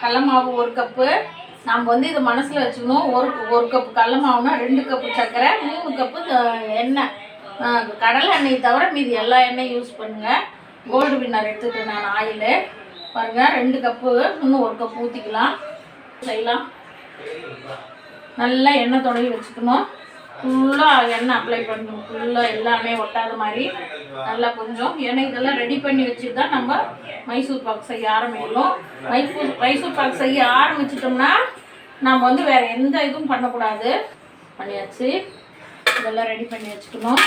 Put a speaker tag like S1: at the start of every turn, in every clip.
S1: கடல மாவு ஒரு கப்பு. நம்ம வந்து இதை மனசில் வச்சுக்கணும். ஒரு ஒரு கப்பு கடல மாவுனா ரெண்டு கப்பு சர்க்கரை மூணு கப்பு எண்ணெய். கடலை எண்ணெய் தவிர மீதி எல்லா எண்ணெயும் யூஸ் பண்ணுங்கள் கோல்டு வின்னர் எடுத்துக்கிட்டேன் நான் ஆயிலு பாருங்கள் ரெண்டு கப்பு. இன்னும் ஒரு கப்பு ஊற்றிக்கலாம் செய்யலாம். நல்லா எண்ணெய் தொடங்கி வச்சுக்கணும். ஃபுல்லாக எண்ணெய் அப்ளை பண்ணணும். ஃபுல்லாக எல்லாமே ஒட்டாத மாதிரி நல்லா கொஞ்சம் ஏன்னா இதெல்லாம் ரெடி பண்ணி வச்சுட்டு தான் நம்ம மைசூர் பாக் செய்ய ஆரம்பிக்கணும். மைசூர் மைசூர் பாக் செய்ய ஆரம்பிச்சிட்டோம்னா நம்ம வந்து வேறு எந்த இதுவும் பண்ணக்கூடாது. பண்ணியாச்சு. இதெல்லாம் ரெடி பண்ணி வச்சுக்கணும்.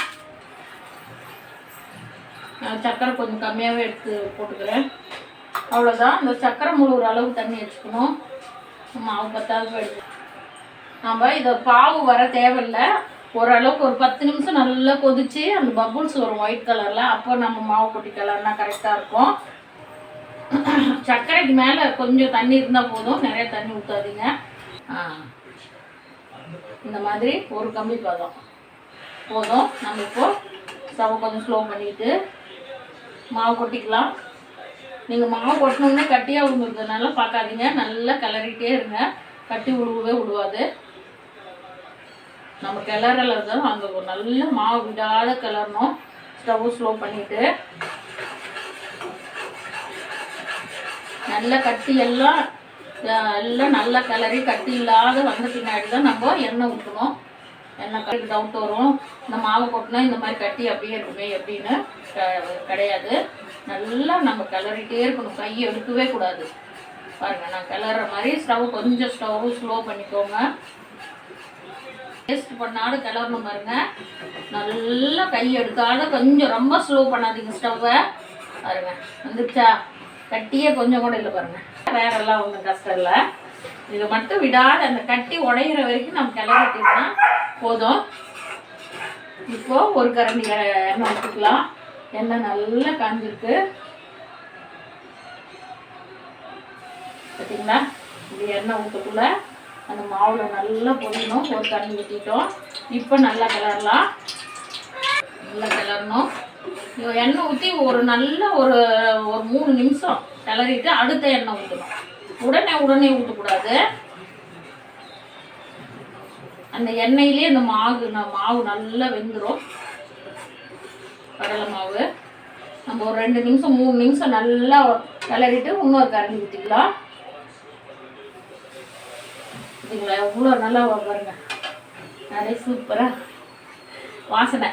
S1: நான் சக்கரை கொஞ்சம் கம்மியாகவே எடுத்து போட்டுக்கிறேன். அவ்வளோதான் இந்த சக்கரை முழுகிற அளவு தண்ணி வச்சுக்கணும். மாவு பத்தாவது எடுத்து நம்ம இதை பாவு வர தேவையில்லை. ஓரளவுக்கு ஒரு பத்து நிமிஷம் நல்லா கொதிச்சு அந்த பபுள்ஸ் வரும் ஒயிட் கலரில் அப்போ நம்ம மாவு கொட்டி கலர்னா கரெக்டாக இருக்கும். சர்க்கரைக்கு மேலே கொஞ்சம் தண்ணி இருந்தால் போதும். நிறைய தண்ணி ஊற்றாதீங்க இந்த மாதிரி ஒரு கம்பி பதம். போதும். நம்ம இப்போது ஸ்டவ் கொஞ்சம் ஸ்லோ பண்ணிவிட்டு மாவு கொட்டிக்கலாம். நீங்கள் மாவு கொட்டணுன்னே கட்டியாக விழுந்துருந்ததுனால பார்க்காதீங்க நல்லா கிளறிட்டே இருங்க. கட்டி விழுவவே விடுவாது நம்ம கிளறல தான் அங்கே ஒரு நல்ல மாவு விடாத கிளறணும் ஸ்டவ் ஸ்லோ பண்ணிட்டு நல்ல கட்டி எல்லாம் எல்லாம் நல்லா கிளறி கட்டி இல்லாத வந்த பின்னாடி தான் நம்ம எண்ணெய் ஊற்றணும் எண்ணெய் கட்டி டவுட் வரும். இந்த மாவு கொட்டினா இந்த மாதிரி கட்டி அப்படியே இருக்குமே அப்படின்னு க- கிடையாது. நல்லா நம்ம கிளறிட்டே இருக்கணும். கையை எடுக்கவே கூடாது. பாருங்கள் நான் கிளற மாதிரி ஸ்டவ் கொஞ்சம் ஸ்டவ் ஸ்லோ பண்ணிக்கோங்க. டேஸ்ட் பண்ணாலும் கிளறணும் பாருங்க. நல்லா கை எடுக்காத கொஞ்சம் ரொம்ப ஸ்லோ பண்ணாதீங்க ஸ்டவ்வை பாருங்க வந்துடுச்சா கட்டியே கொஞ்சம் கூட இல்லை பாருங்க. வேற எல்லாம் ஒன்றும் கஷ்டம் இல்லை. இதை மட்டும் விடாத அந்த கட்டி உடையிற வரைக்கும் நம்ம கிளறிட்டோம்னா போதும். இப்போ ஒரு கரண்டி எண்ணெய் ஊற்றிக்கலாம் எண்ணெய் நல்லா காஞ்சிருக்கு. பார்த்தீங்களா இது எண்ணெய் ஊற்றக்குள்ள அந்த மாவில் நல்லா பொரியணும் ஒரு தண்ணி ஊற்றிட்டோம் இப்போ நல்லா கிளறலாம். நல்லா கிளறணும். எண்ணெய் ஊற்றி ஒரு நல்ல ஒரு ஒரு மூணு நிமிஷம் கிளறிட்டு அடுத்த எண்ணெய் ஊற்றணும் உடனே உடனே ஊற்றக்கூடாது அந்த எண்ணெயிலே அந்த மாவு ந- மாவு நல்லா வெந்துடும் கடலை மாவு. நம்ம ஒரு ரெண்டு நிமிஷம் மூணு நிமிஷம் நல்லா கிளறிட்டு இன்னொரு கரண்டி ஊற்றிக்கலாம் இதுங்களா எவ்வளோ நல்லா பாருங்க. நிறைய சூப்பராக வாசனை.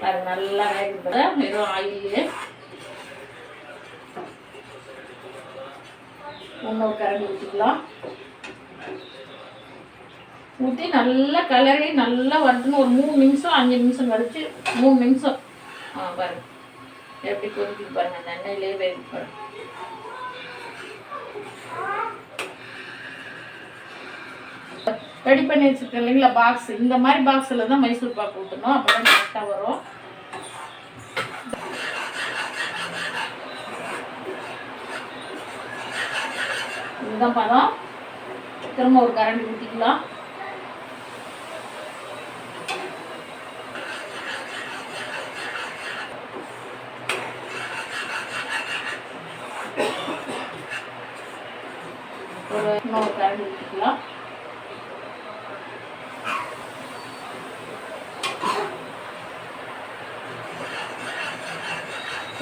S1: பாருங்க நல்லா வேகுது வெறும் ஆயிலு இன்னொரு கரண்டி ஊற்றிக்கலாம் ஊற்றி நல்லா கலரி நல்லா வரட்டுன்னு ஒரு மூணு நிமிஷம் அஞ்சு நிமிஷம் கழிச்சு மூணு நிமிஷம். ஆ பாருங்க. எப்படி கொதிக்குது பாருங்க அந்த எண்ணெயிலே வேகு பாருங்க. ரெடி பண்ணி வச்சிருக்கேன் இல்லைங்களா பாக்ஸ் இந்த மாதிரி பாக்ஸில் தான் மைசூர் பாக்கு ஊற்றணும் அப்போ தான் கரெக்டாக வரும். இந்த பதம் திரும்ப ஒரு கரண்டி ஊற்றிக்கலாம் ஒரு இன்னொரு கரண்டி ஊற்றிக்கலாம்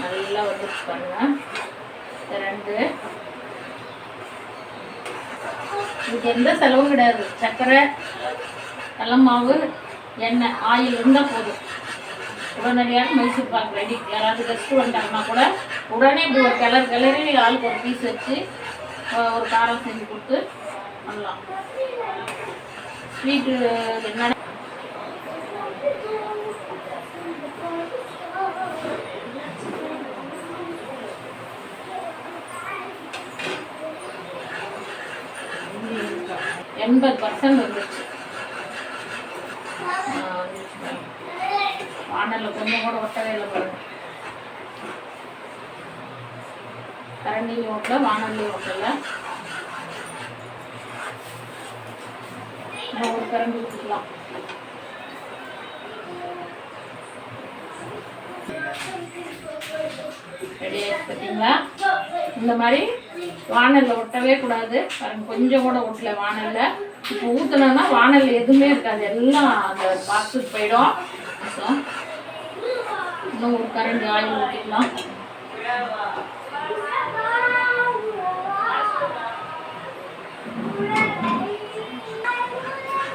S1: நல்லா வந்துருச்சு பாருங்க ரெண்டு. இதுக்கு எந்த செலவும் கிடையாது. சர்க்கரை கடல மாவு எண்ணெய் ஆயில் இருந்தால் போதும். உடனடியாக மைசூர் பாக் ரெடி யாராவது கெஸ்ட்டு வந்தாங்கன்னா கூட உடனே இப்படி ஒரு கிளறு கிளறி ஆளுக்கு ஒரு பீஸ் வச்சு ஒரு காரம் செஞ்சு கொடுத்து பண்ணலாம். ஸ்வீட்டு என்ன எண்பது பர்சன்ட் வந்துருச்சு. வானலில் கொஞ்சம் கூட ஒட்டவே இல்லை பாருங்க. கரண்டிலையும் ஓட்டல வானல்லையும் ஓட்டல. ஒரு கரண்டி ஊற்றிக்கலாம் ரெடி ஆயிடுச்சு பார்த்தீங்களா? இந்த மாதிரி வானலில் ஒட்டவே கூடாது. பாருங்க கொஞ்சம் கூட ஒட்டல வானலில். இப்போ ஊற்றுனோன்னா வானல் எதுவுமே இருக்காது. எல்லாம் அந்த பாக்ஸுக்கு போயிடும். ஸோ இன்னும் ஒரு கரண்டி ஆயில் ஊற்றிக்கலாம்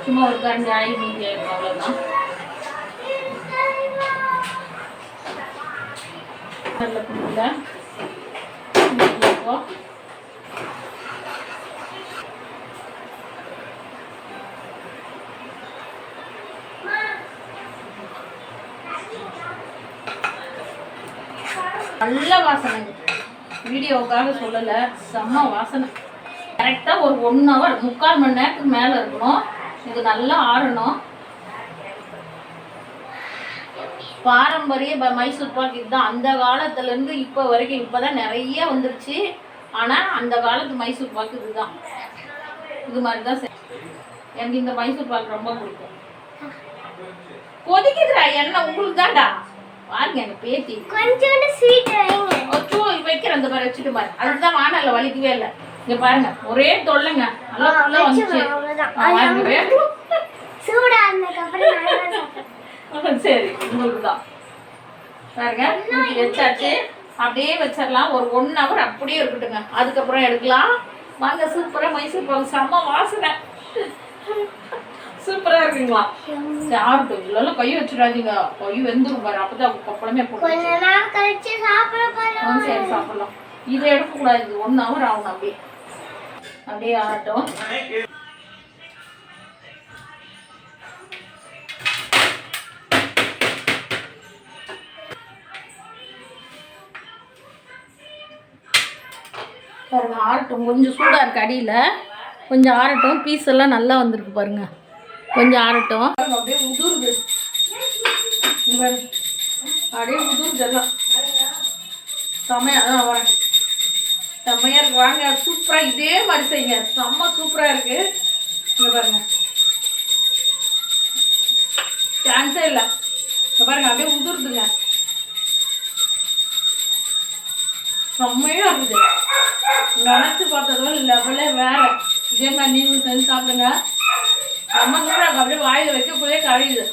S1: சும்மா ஒரு கரண்டி ஆயில் ஊற்றி அவ்வளோதான் நல்ல குடிக்கல. நல்ல வாசனை. வீடியோவுக்காக சொல்லலை செம்ம வாசனை. கரெக்டாக ஒரு ஒன் ஹவர் முக்கால் மணி நேரத்துக்கு மேலே இருக்கணும். இது நல்லா ஆறணும். பாரம்பரிய ப- மைசூர் பாக் இதுதான். அந்த காலத்துலேருந்து இப்போ வரைக்கும் இப்போ தான் நிறைய வந்துருச்சு. ஆனால் அந்த காலத்து மைசூர் பாக்கு இதுதான். இது மாதிரி தான் எனக்கு இந்த மைசூர் பாக்கு ரொம்ப பிடிக்கும். கொதிக்குதுடா எண்ணெய். உங்களுக்கு தான்டா. பாருங்க எங்க பேத்தி.
S2: கொஞ்சோண்டு ஸ்வீட் வைங்க.
S1: அச்சோ வைக்கிறேன் அந்த மாதிரி வச்சுட்டு பாரு. அதுதான் வானல்ல வலிக்கவே இல்லை. இங்க பாருங்க ஒரே தொல்லைங்க. நல்லா வந்துச்சு.
S2: சூடா நல்லா சாப்பிடுறேன்.
S1: சரி உங்களுக்கு தான் பாருங்க வச்சாச்சு. அப்படியே வச்சிடலாம். ஒரு ஒன் ஹவர் அப்படியே இருக்கட்டுங்க. அதுக்கப்புறம் எடுக்கலாம். வாங்க சூப்பராக மைசூர் பாக்கு. செம்ம வாசனை. சூப்பராக இருக்குங்களா? சாப்பிட்டு இல்லைல்லாம் கை வச்சிடாதீங்க. கை வெந்துரும் பாரு. அப்பதான் பப்பளமே போட்டு சரி சாப்பிடலாம். இதை எடுக்கக்கூடாது. இது ஒன் ஹவர் ஆகணும் அப்படியே. அப்படியே ஆகட்டும். பாருங்க ஆறட்டும். கொஞ்சம் சூடாக இருக்கு அடியில். கொஞ்சம் ஆறட்டும். பீஸ் எல்லாம் நல்லா வந்திருக்கு பாருங்க. கொஞ்சம் ஆறட்டும். அப்படியே உதுருது பாருங்க. அப்படியே உதுருது எல்லாம் செம்மையா தான் வரேன். செம்மையா இருக்கு. வாங்க சூப்பராக இதே மாதிரி செய்யுங்க. செம்ம சூப்பராக இருக்கு. இங்கே பாருங்க. சான்ஸே இல்லை. இங்கே பாருங்க அப்படியே உதிருதுங்க. செம்மையா இருக்குது. நினச்சி பார்த்ததும் லெவலே வேற. இதே மாதிரி நீங்களும் செஞ்சு சாப்பிடுங்க. செம்ம சூப்பராக அப்படியே வாயில வைக்கக்குள்ளே கழியுது